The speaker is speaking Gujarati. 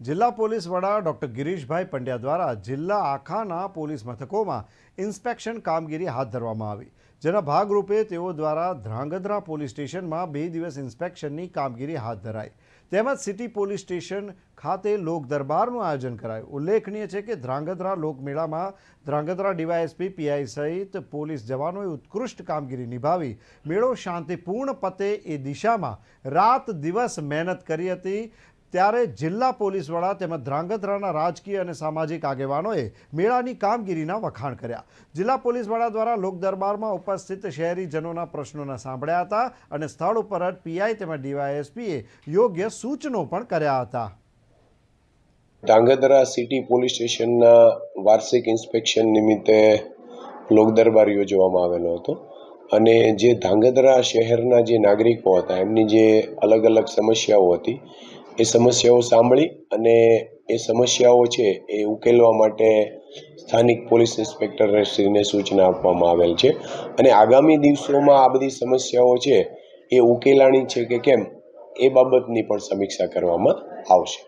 જિલ્લા પોલીસ વડા ડોક્ટર ગિરીશભાઈ પંડ્યા દ્વારા જિલ્લા આખાના પોલીસ મથકોમાં ઇન્સ્પેક્શન કામગીરી હાથ ધરવામાં આવી. જેના ભાગરૂપે તેઓ દ્વારા ધ્રાંગધ્રા પોલીસ સ્ટેશનમાં બે દિવસ ઇન્સ્પેક્શનની કામગીરી હાથ ધરાઈ. તેમજ સિટી પોલીસ સ્ટેશન ખાતે લોક દરબારનું આયોજન કરાયું. ઉલ્લેખનીય છે કે ધ્રાંગધ્રા લોકમેળામાં ધ્રાંગધ્રા ડીવાયએસપી પીઆઈ સહિત પોલીસ જવાનોએ ઉત્કૃષ્ટ કામગીરી નિભાવી. મેળો શાંતિપૂર્ણ પતે એ દિશામાં રાત દિવસ મહેનત કરી હતી. ત્યારે જિલ્લા પોલીસ વડા તેમજ ધ્રાંગધ્રાના રાજકીય અને સામાજિક આગેવાનોએ મેળાની કામગીરીના વખાણ કર્યા. જિલ્લા પોલીસ વડા દ્વારા લોકદરબારમાં ઉપસ્થિત શહેરીજનોના પ્રશ્નોના સાંભળ્યા હતા અને સ્થળ ઉપર જ પીઆઈ તેમજ ડીવાયએસપીએ યોગ્ય સૂચનો પણ કર્યા હતા. ધાંગધ્રા સિટી પોલીસ સ્ટેશનના વાર્ષિક ઇન્સ્પેક્શન નિમિત્તે લોકદરબાર યોજવામાં આવેલો હતો અને જે ધાંગધ્રા શહેરના જે નાગરિકો હતા એમની જે અલગ અલગ સમસ્યાઓ હતી એ સમસ્યાઓ સાંભળી અને એ સમસ્યાઓ છે એ ઉકેલવા માટે સ્થાનિક પોલીસ ઇન્સ્પેક્ટરશ્રીને સૂચના આપવામાં આવેલ છે. અને આગામી દિવસોમાં આ બધી સમસ્યાઓ છે એ ઉકેલાણી છે કે કેમ એ બાબતની પણ સમીક્ષા કરવામાં આવશે.